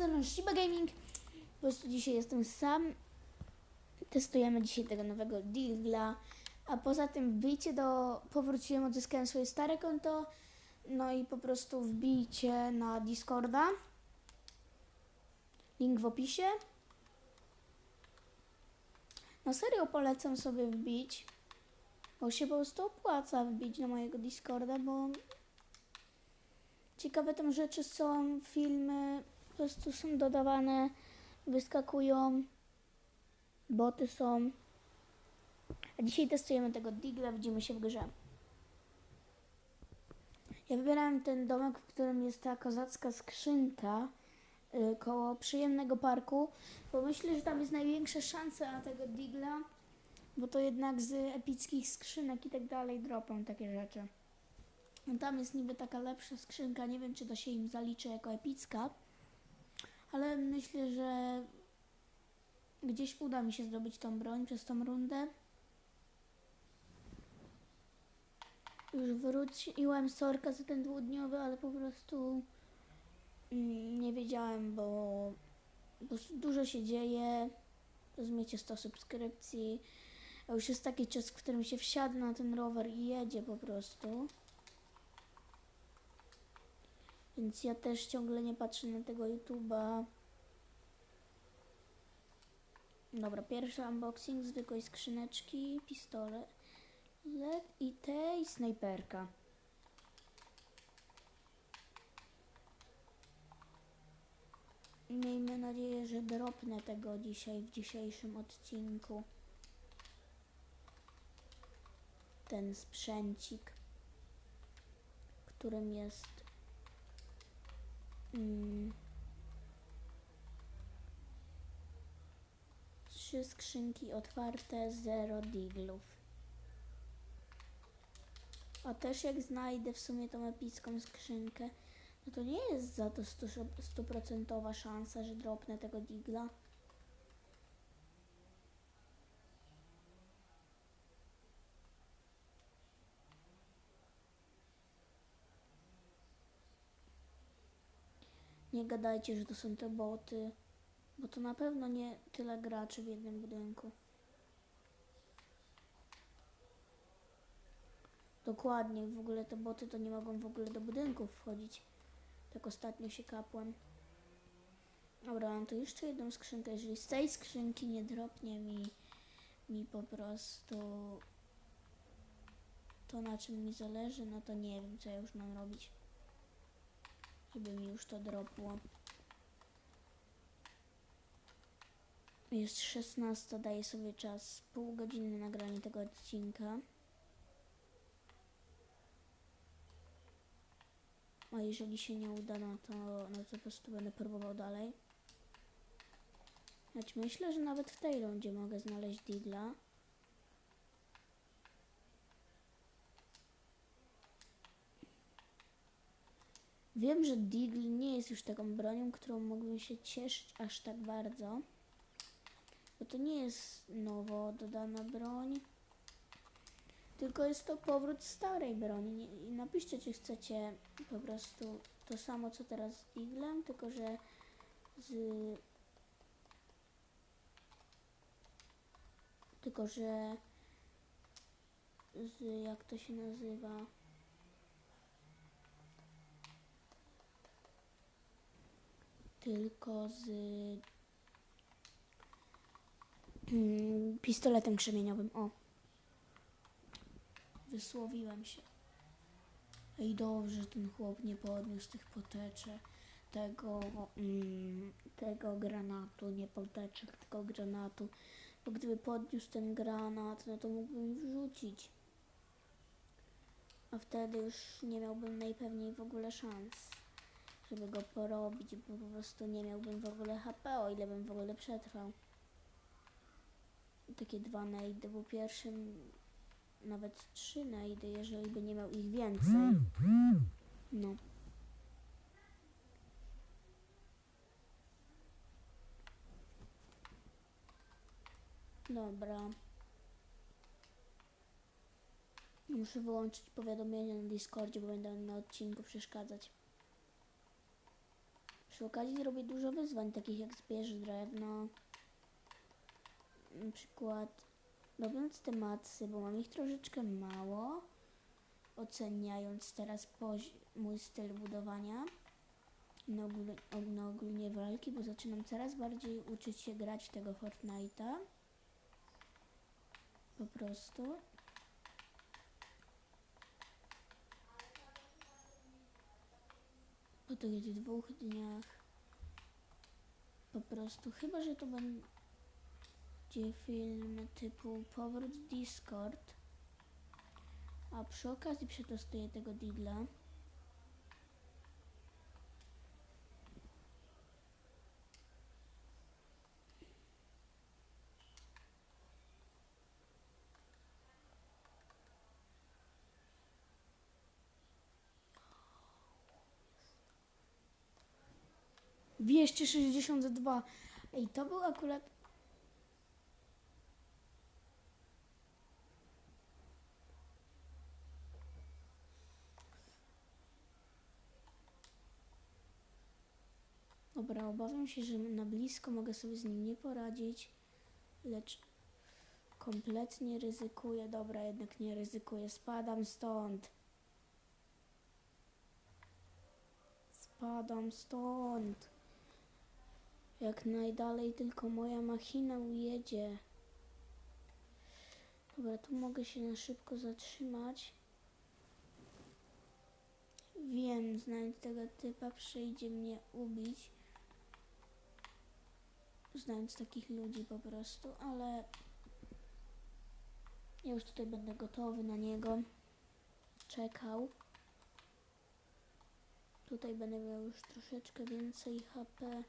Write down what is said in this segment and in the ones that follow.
strony Shiba Gaming. Po prostu dzisiaj jestem sam. Testujemy dzisiaj tego nowego Deagla. A poza tym wbijcie do... Powróciłem, odzyskałem swoje stare konto. No i po prostu wbijcie na Discorda. Link w opisie. Na serio polecam sobie wbić. Bo się po prostu opłaca wbić na mojego Discorda, bo ciekawe tam rzeczy są, filmy prostu są dodawane, wyskakują, boty są. A dzisiaj testujemy tego Digla, widzimy się w grze. Ja wybierałem ten domek, w którym jest ta kozacka skrzynka y, koło przyjemnego parku, bo myślę, że tam jest największa szansa na tego Digla, bo to jednak z epickich skrzynek i tak dalej dropią takie rzeczy. Tam jest niby taka lepsza skrzynka, nie wiem czy to się im zaliczy jako epicka, ale myślę, że gdzieś uda mi się zdobyć tą broń przez tą rundę. Już wróciłem Sorka za ten dwudniowy, ale po prostu mm, nie wiedziałem, bo dużo się dzieje. Rozumiecie, 100 subskrypcji. A już jest taki czas, w którym się wsiada na ten rower i jedzie po prostu. Więc ja też ciągle nie patrzę na tego YouTube'a. Dobra, pierwszy unboxing zwykłej skrzyneczki, pistolet i tej snajperka. Miejmy nadzieję, że dropnę tego dzisiaj w dzisiejszym odcinku. Ten sprzęcik, którym jest trzy skrzynki otwarte, zero diglów. A też jak znajdę w sumie tą epicką skrzynkę, no to nie jest za to stu- stuprocentowa szansa, że dropnę tego digla. Nie gadajcie, że to są te boty, bo to na pewno nie tyle graczy w jednym budynku. Dokładnie, w ogóle te boty to nie mogą w ogóle do budynków wchodzić. Tak ostatnio się kapłem. Dobra, mam tu jeszcze jedną skrzynkę. Jeżeli z tej skrzynki nie dropnie mi, mi po prostu to na czym mi zależy, no to nie wiem co ja już mam robić. Żeby mi już to dropło. Jest 16, daję sobie czas pół godziny na nagranie tego odcinka. A jeżeli się nie uda, no to, no to po prostu będę próbował dalej. Choć myślę, że nawet w tej rundzie mogę znaleźć Digla. Wiem, że Deagle nie jest już taką bronią, którą mógłbym się cieszyć aż tak bardzo. Bo to nie jest nowo dodana broń. Tylko jest to powrót starej broni. I napiszcie, czy chcecie po prostu to samo, co teraz z Diglem, tylko że z... Tylko, że z... jak to się nazywa? Tylko z mm, pistoletem krzemieniowym. O. Wysłowiłem się. Ej, dobrze, że ten chłop nie podniósł tych poteczek, tego, mm, tego granatu, nie poteczek, tylko granatu. Bo gdyby podniósł ten granat, no to mógłbym wrzucić. A wtedy już nie miałbym najpewniej w ogóle szans, żeby go porobić, bo po prostu nie miałbym w ogóle HP, o ile bym w ogóle przetrwał. Takie dwa najdy, bo pierwszym nawet trzy najdy, jeżeli by nie miał ich więcej. No. Dobra. Muszę wyłączyć powiadomienia na Discordzie, bo będą na odcinku przeszkadzać. Przy okazji robię dużo wyzwań, takich jak zbierz drewno. Na przykład robiąc te macy, bo mam ich troszeczkę mało. Oceniając teraz mój styl budowania. No, no ogólnie walki, bo zaczynam coraz bardziej uczyć się grać tego Fortnite'a. Po prostu. po tych dwóch dniach po prostu, chyba że to będzie film typu Powrót Discord, a przy okazji przetestuję tego Didla. 262. Ej, to był akurat... Dobra, obawiam się, że na blisko mogę sobie z nim nie poradzić, lecz kompletnie ryzykuję. Dobra, jednak nie ryzykuję. Spadam stąd. Spadam stąd. Jak najdalej tylko moja machina ujedzie. Dobra, tu mogę się na szybko zatrzymać. Wiem, znając tego typa, przyjdzie mnie ubić. Znając takich ludzi po prostu, ale ja już tutaj będę gotowy na niego. Czekał. Tutaj będę miał już troszeczkę więcej HP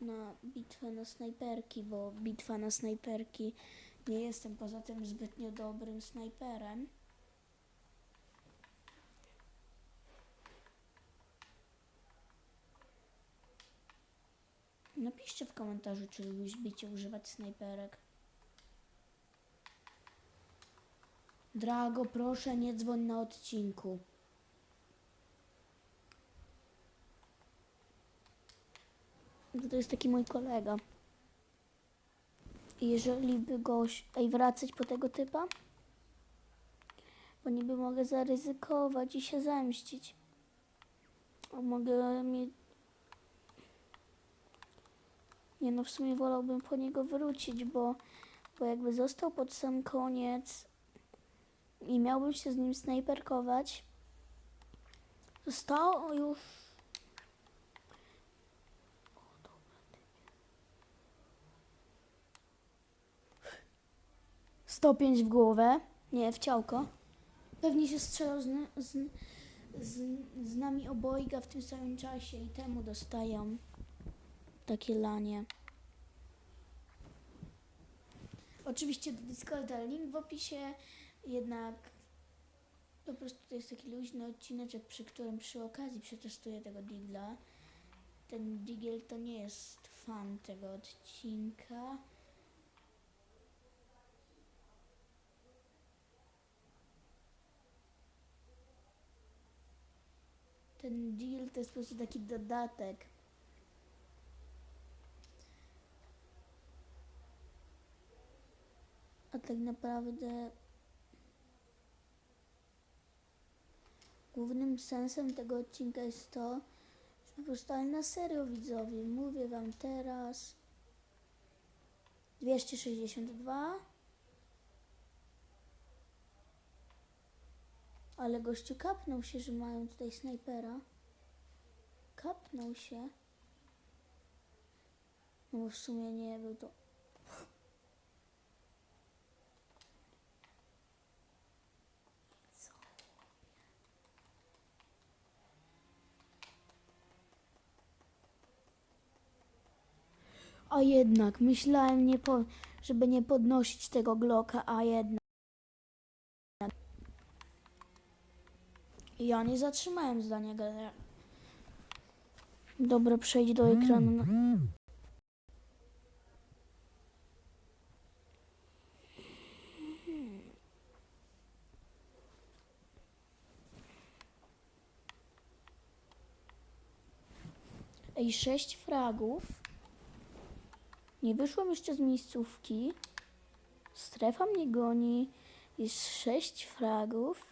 na bitwę na snajperki, bo bitwa na snajperki nie jestem poza tym zbytnio dobrym snajperem. Napiszcie w komentarzu, czy lubicie używać snajperek. Drago, proszę nie dzwoń na odcinku. To jest taki mój kolega. Jeżeli by goś... Ej, wracać po tego typa? Bo niby mogę zaryzykować i się zemścić. A mogę mieć... Nie no, w sumie wolałbym po niego wrócić, bo, bo jakby został pod sam koniec i miałbym się z nim snajperkować, zostało już 105 w głowę. Nie, w ciałko. Pewnie się strzelał z, z, z, z nami obojga w tym samym czasie i temu dostają takie lanie. Oczywiście do Discorda link w opisie, jednak po prostu to jest taki luźny odcineczek, przy którym przy okazji przetestuję tego Digla. Ten Digel to nie jest fan tego odcinka. Ten deal to jest po prostu taki dodatek. A tak naprawdę głównym sensem tego odcinka jest to, że po prostu ale na serio widzowie, mówię wam teraz 262 Ale gościu kapnął się, że mają tutaj snajpera. Kapnął się. No bo w sumie nie był to. A jednak, myślałem, nie po, żeby nie podnosić tego Glocka, a jednak. Ja nie zatrzymałem zdania galera. Dobra, przejdź do ekranu. Ej, sześć fragów. Nie wyszłam jeszcze z miejscówki. Strefa mnie goni. Jest sześć fragów.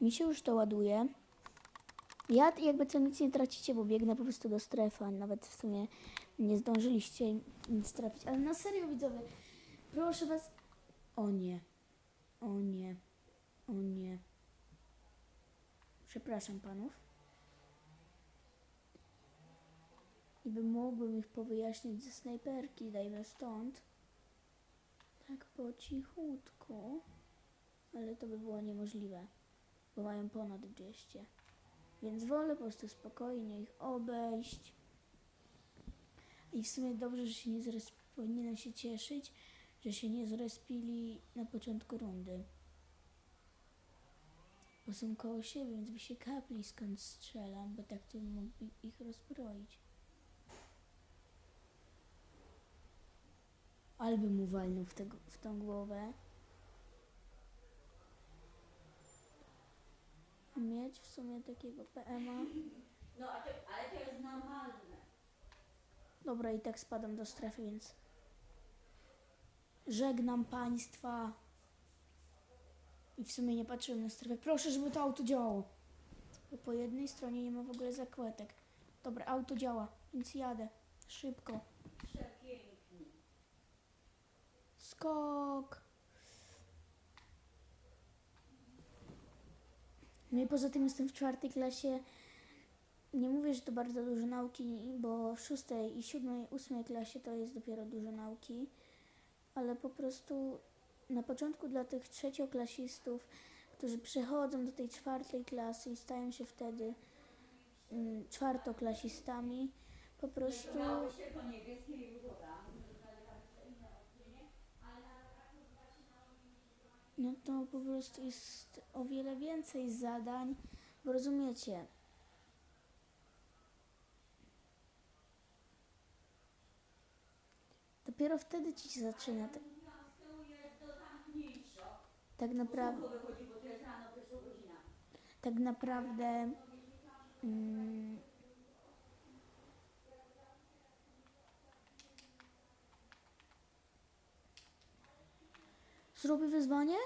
Mi się już to ładuje. Ja jakby co nic nie tracicie, bo biegnę po prostu do strefy, a nawet w sumie nie zdążyliście nic trafić. Ale na serio widzowie, proszę was. O nie. O nie. O nie. Przepraszam panów. I bym mógłbym ich powyjaśnić ze snajperki, dajmy stąd. Tak po cichutku. Ale to by było niemożliwe, bo mają ponad 200. Więc wolę po prostu spokojnie ich obejść. I w sumie dobrze, że się nie zres... powinienem się cieszyć, że się nie zrespili na początku rundy. Bo są koło siebie, więc by się kapli skąd strzelam, bo tak to mógłby ich rozbroić. Alby mu walnął w, tego, w tą głowę. Mieć w sumie takiego PMA. No, a to, ale to jest normalne. Dobra, i tak spadam do strefy, więc żegnam państwa. I w sumie nie patrzyłem na strefę. Proszę, żeby to auto działało. Bo po jednej stronie nie ma w ogóle zakładek. Dobra, auto działa, więc jadę. Szybko. Skok. No i poza tym jestem w czwartej klasie. Nie mówię, że to bardzo dużo nauki, bo w szóstej i siódmej, ósmej klasie to jest dopiero dużo nauki. Ale po prostu na początku dla tych trzecioklasistów, którzy przechodzą do tej czwartej klasy i stają się wtedy mm, czwartoklasistami, po prostu... Miało się po niebieskiej ugoda. No to po prostu jest o wiele więcej zadań, bo rozumiecie. Dopiero wtedy ci się zaczyna tak, tak naprawdę, tak naprawdę mm, Zrobię wyzwanie?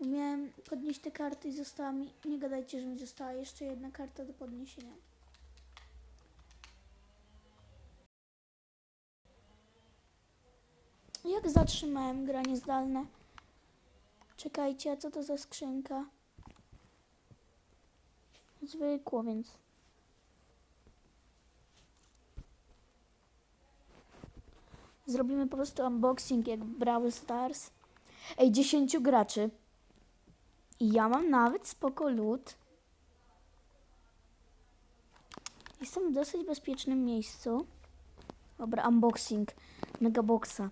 Miałem podnieść te karty i została mi. Nie gadajcie, że mi została jeszcze jedna karta do podniesienia. Jak zatrzymałem granie zdalne? Czekajcie, a co to za skrzynka? Zwykło, więc. Zrobimy po prostu unboxing jak Brawl Stars. Ej, 10 graczy. I ja mam nawet spoko lód. Jestem w dosyć bezpiecznym miejscu. Dobra, unboxing Megaboxa.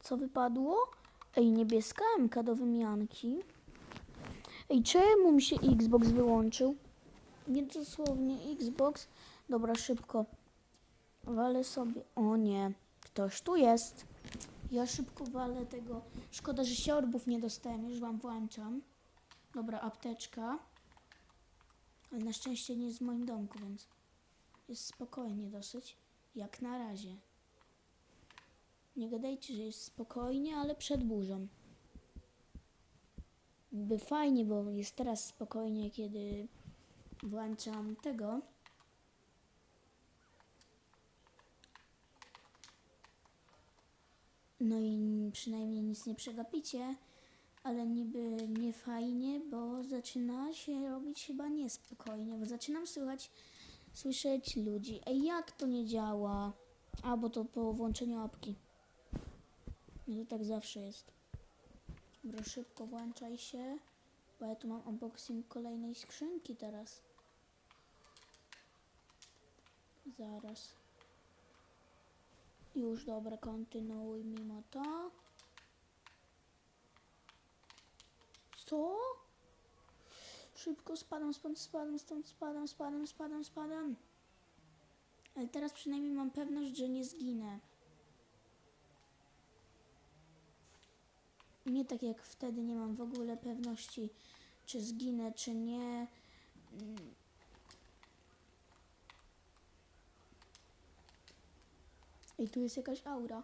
Co wypadło? Ej, niebieska MK do wymianki. Ej, czemu mi się Xbox wyłączył? Nie dosłownie Xbox. Dobra, szybko. Walę sobie. O nie, ktoś tu jest. Ja szybko walę tego. Szkoda, że siorbów nie dostałem, już wam włączam. Dobra, apteczka. Ale na szczęście nie jest w moim domku, więc jest spokojnie dosyć. Jak na razie. Nie gadajcie, że jest spokojnie, ale przed burzą. By fajnie, bo jest teraz spokojnie, kiedy włączam tego. No i przynajmniej nic nie przegapicie, ale niby nie fajnie, bo zaczyna się robić chyba niespokojnie, bo zaczynam słychać, słyszeć ludzi. Ej, jak to nie działa? A, bo to po włączeniu apki. No to tak zawsze jest. Dobra, szybko włączaj się, bo ja tu mam unboxing kolejnej skrzynki teraz. Zaraz. Już dobra, kontynuuj mimo to. Co? Szybko spadam, stąd spadam, stąd spadam, spadam, spadam, spadam. Ale teraz przynajmniej mam pewność, że nie zginę. nie tak jak wtedy nie mam w ogóle pewności, czy zginę, czy nie. I tu jest jakaś aura.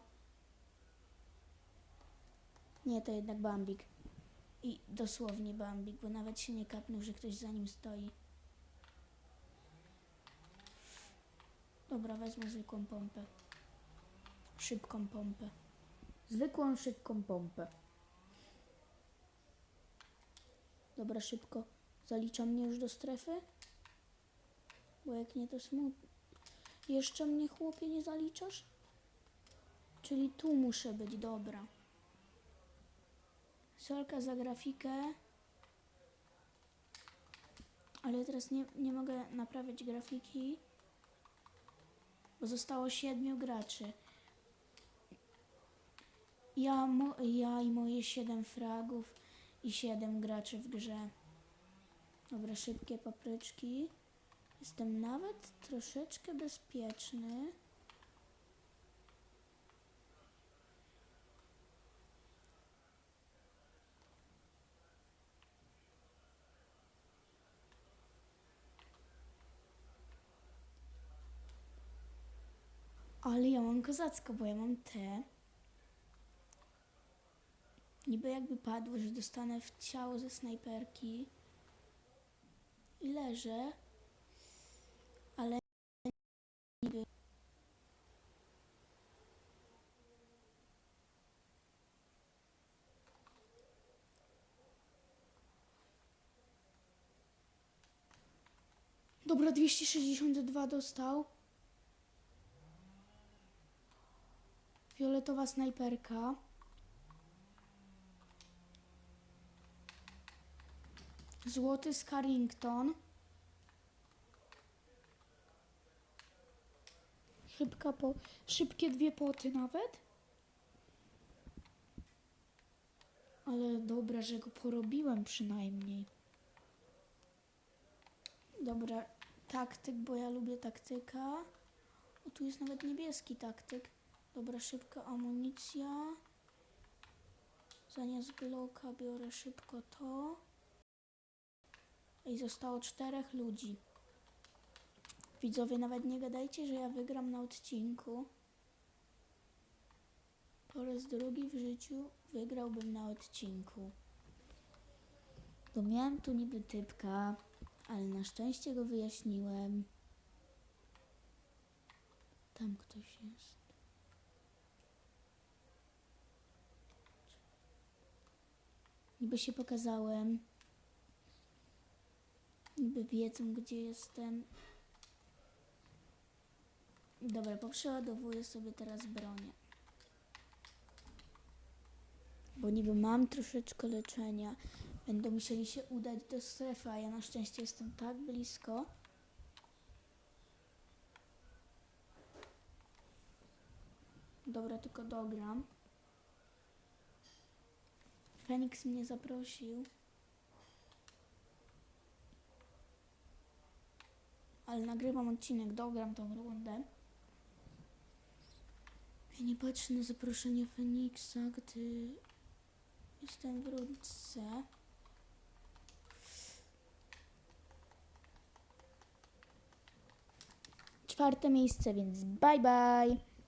Nie, to jednak Bambik. I dosłownie Bambik, bo nawet się nie kapnął, że ktoś za nim stoi. Dobra, wezmę zwykłą pompę. Szybką pompę. Zwykłą, szybką pompę. Dobra, szybko. Zaliczam mnie już do strefy? Bo jak nie, to smutno. Jeszcze mnie, chłopie, nie zaliczasz? Czyli tu muszę być, dobra. Solka za grafikę. Ale teraz nie, nie mogę naprawiać grafiki, bo zostało siedmiu graczy. Ja, mo, ja i moje 7 fragów i 7 graczy w grze. Dobra, szybkie papryczki. Jestem nawet troszeczkę bezpieczny. Ale ja mam kozacko, bo ja mam te. Niby jakby padło, że dostanę w ciało ze snajperki i leżę, ale niby. Dobra, 262 dostał. Fioletowa snajperka. Złoty z Carrington. Szybka po, szybkie dwie poty nawet. Ale dobra, że go porobiłem przynajmniej. Dobra, taktyk, bo ja lubię taktyka. O, tu jest nawet niebieski taktyk. Dobra, szybka amunicja. Zamiast bloka biorę szybko to. I zostało czterech ludzi. Widzowie, nawet nie gadajcie, że ja wygram na odcinku. Po raz drugi w życiu wygrałbym na odcinku. Bo miałem tu niby typka, ale na szczęście go wyjaśniłem. Tam ktoś jest. Niby się pokazałem. Niby wiedzą, gdzie jestem. Dobra, poprzeładowuję sobie teraz bronię. Bo niby mam troszeczkę leczenia. Będą musieli się udać do strefy, a ja na szczęście jestem tak blisko. Dobra, tylko dogram. Feniks mnie zaprosił. Ale nagrywam odcinek, dogram tą rundę. Ja nie patrzę na zaproszenie Feniksa, gdy jestem w rundce. Czwarte miejsce, więc bye bye.